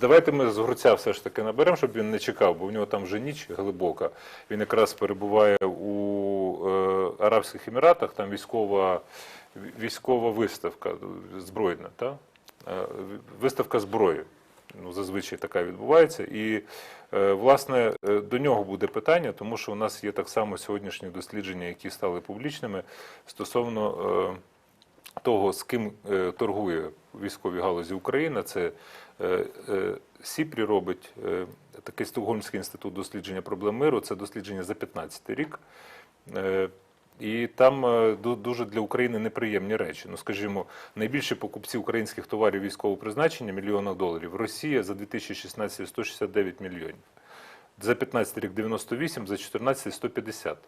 давайте ми з Груця все ж таки наберемо, щоб він не чекав, бо в нього там вже ніч глибока. Він якраз перебуває у е, Арабських Еміратах, там військова, військова виставка збройна, та? Е, виставка зброї. Ну, зазвичай така відбувається. І, е, власне, е, до нього буде питання, тому що у нас є так само сьогоднішні дослідження, які стали публічними стосовно е, того, з ким е, торгує військовій галузі Україна. Це е, е, Сіпрі робить е, такий Стокгольмський інститут дослідження проблем миру. Це дослідження за 15 рік. І там дуже для України неприємні речі. Ну, скажімо, найбільші покупці українських товарів військового призначення мільйонах доларів. Росія за 2016 169 мільйонів. За 15 рік 98, за 14 150.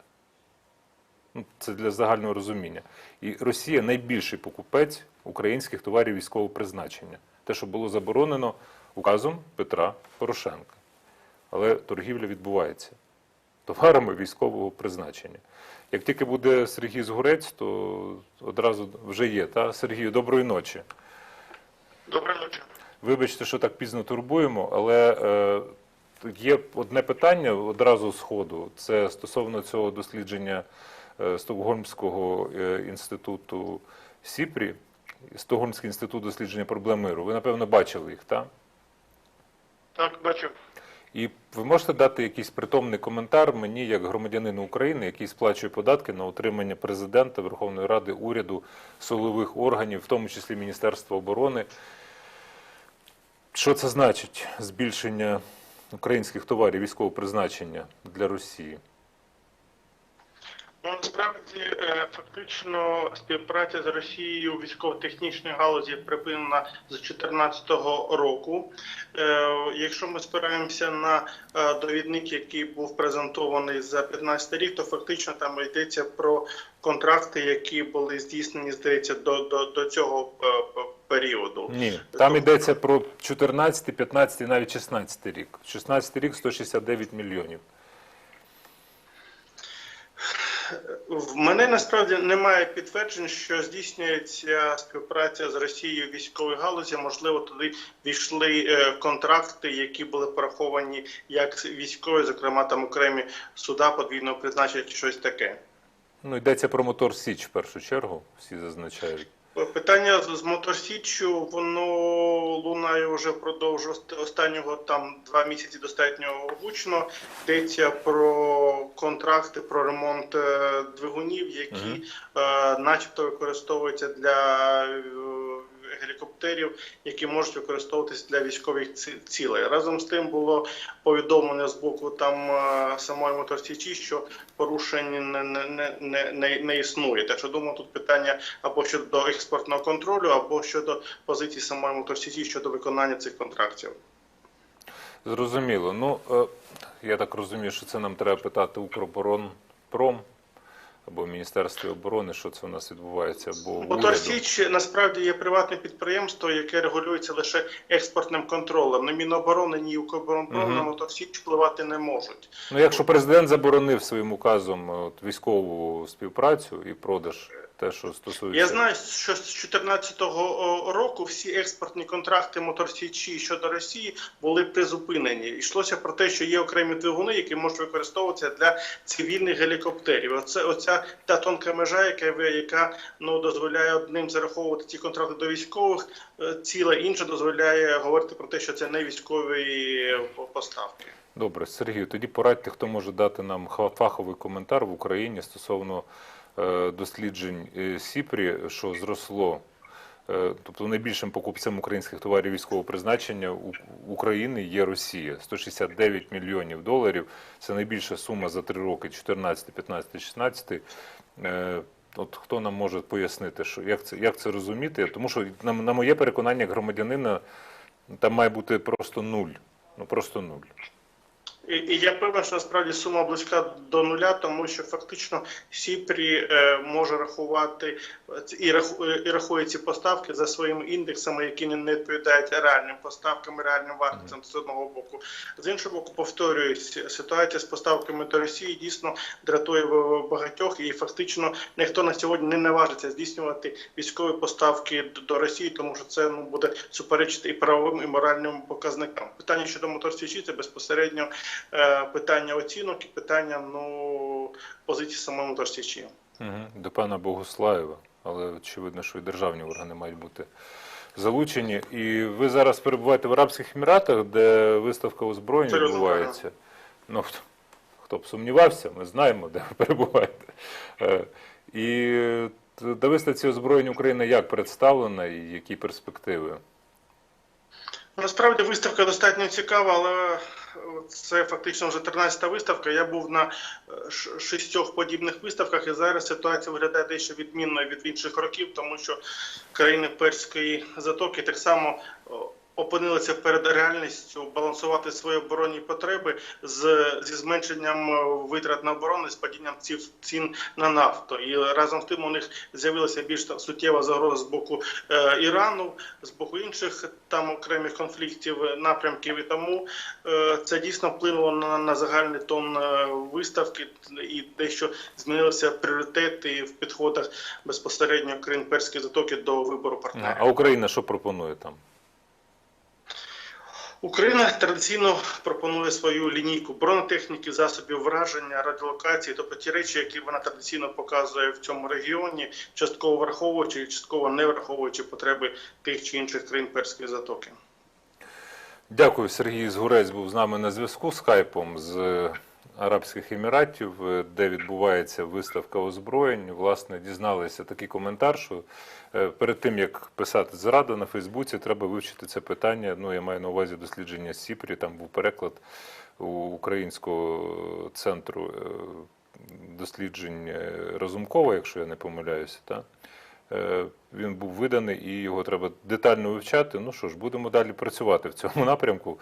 Ну, Це для загального розуміння. І Росія найбільший покупець українських товарів військового призначення. Те, що було заборонено указом Петра Порошенка. Але торгівля відбувається товарами військового призначення. Як тільки буде Сергій Згурець, то одразу вже є. Та? Сергію, доброї ночі. Доброї ночі. Вибачте, що так пізно турбуємо, але е, є одне питання одразу з ходу. Це стосовно цього дослідження е, Стокгольмського е, інституту Сіпрі, Стокгольмський інститут дослідження проблем миру. Ви, напевно, бачили їх, так? Так, бачу. І ви можете дати якийсь притомний коментар мені, як громадянину України, який сплачує податки на утримання президента, Верховної Ради, уряду, силових органів, в тому числі Міністерства оборони. Що це значить збільшення українських товарів військового призначення для Росії? Ну, насправді, е, фактично, співпраця з Росією у військово-технічній галузі припинена з 2014 року. Е, Якщо ми спираємося на е, довідник, який був презентований за 2015 рік, то фактично там йдеться про контракти, які були здійснені, здається, до, до, до цього періоду. Ні, там йдеться про 14, 15 і навіть 16 рік. 16 рік 169 мільйонів. В мене насправді немає підтверджень, що здійснюється співпраця з Росією в військовій галузі. Можливо, туди війшли е, контракти, які були пораховані як військові, зокрема там окремі суда подвійного призначення чи щось таке. Ну, йдеться про мотор Січ в першу чергу, всі зазначають. Питання з з Моторсіччю, воно лунає вже впродовж останнього там два місяці достатньо гучно. Йдеться про контракти про ремонт е, двигунів, які, Мгм. е, начебто, використовуються для е, гелікоптерів, які можуть використовуватись для військових цілей. Разом з тим було повідомлено з боку там е, самої Моторсічі, що порушень не, не, не, не, не, не існує. Так що думаю, тут питання або щодо експортного контролю, або щодо позиції самої Моторсічі щодо виконання цих контрактів. Зрозуміло. Ну, е, я так розумію, що це нам треба питати Укроборонпром або Міністерстві оборони, що це у нас відбувається, в уряду. Моторсіч насправді є приватне підприємство, яке регулюється лише експортним контролем. Ні Міноборони, ні Укроборонпром угу. на Моторсіч впливати не можуть. Ну, якщо президент заборонив своїм указом от, військову співпрацю і продаж, те, що стосується... Я знаю, що з 2014 року всі експортні контракти Моторсічі щодо Росії були призупинені. Йшлося про те, що є окремі двигуни, які можуть використовуватися для цивільних гелікоптерів. Оце оця та тонка межа, яка яка ну дозволяє одним зараховувати ці контракти до військових е, цілей, інша дозволяє говорити про те, що це не військові е, поставки. Добре, Сергію, тоді порадьте, хто може дати нам фаховий коментар в Україні стосовно досліджень е, Сіпрі, що зросло. е, Тобто найбільшим покупцем українських товарів військового призначення України є Росія. 169 мільйонів доларів. Це найбільша сума за три роки 14, 15, 16. Е, От хто нам може пояснити, що як це як це розуміти? Тому що на, на моє переконання, громадянина, там має бути просто нуль. Ну просто нуль. І, і я певен, що насправді сума близька до нуля, тому що фактично Сіпрі е, може рахувати і, раху, і рахує ці поставки за своїми індексами, які не не відповідають реальним поставкам, реальним вартостям з одного боку. З іншого боку, повторююсь, ситуація з поставками до Росії дійсно дратує багатьох, і фактично ніхто на сьогодні не наважиться здійснювати військові поставки д- до Росії, тому що це ну буде суперечити і правовим, і моральним показникам. Питання щодо моторсічі це безпосередньо питання оцінок і питання ну позиції самої моторсічі. Угу. До пана Богуслаєва, але очевидно, що і державні органи мають бути залучені. І ви зараз перебуваєте в Арабських Еміратах, де виставка Абсолютно відбувається. Ну, хто, хто б сумнівався, ми знаємо, де ви перебуваєте. Е, І на виставці озброєнь України як представлена і які перспективи? Насправді виставка достатньо цікава, але е, це фактично вже 13-та виставка. Я був на е, шістьох подібних виставках, і зараз ситуація виглядає дещо відмінною від інших років, тому що країни Перської затоки так само опинилися перед реальністю балансувати свої оборонні потреби з, зі зменшенням е, витрат на оборону, з падінням ців- цін на нафту. І разом з тим у них з'явилася більш та- суттєва загроза з боку е, Ірану, з боку інших там окремих конфліктів, е, напрямків. І тому е, це дійсно вплинуло на, на загальний тон е, виставки і дещо змінилися пріоритети в підходах безпосередньо країн Перської затоки до вибору партнера. А Україна що пропонує там? Україна традиційно пропонує свою лінійку бронетехніки, засобів враження, радіолокації, тобто ті речі, які вона традиційно показує в цьому регіоні, частково враховуючи, і частково не враховуючи потреби тих чи інших країн Перської затоки. Дякую, Сергій Згурець був з нами на зв'язку скайпом з Арабських Еміратів, е, де відбувається виставка озброєнь. Власне, дізналися такий коментар, що е, перед тим як писати зраду на Фейсбуці, треба вивчити це питання. Ну, я маю на увазі дослідження Сіпрі. Там був переклад у українського центру е, досліджень Разумкова, якщо я не помиляюся. Та? Він був виданий і його треба детально вивчати. Ну що ж, будемо далі працювати в цьому напрямку.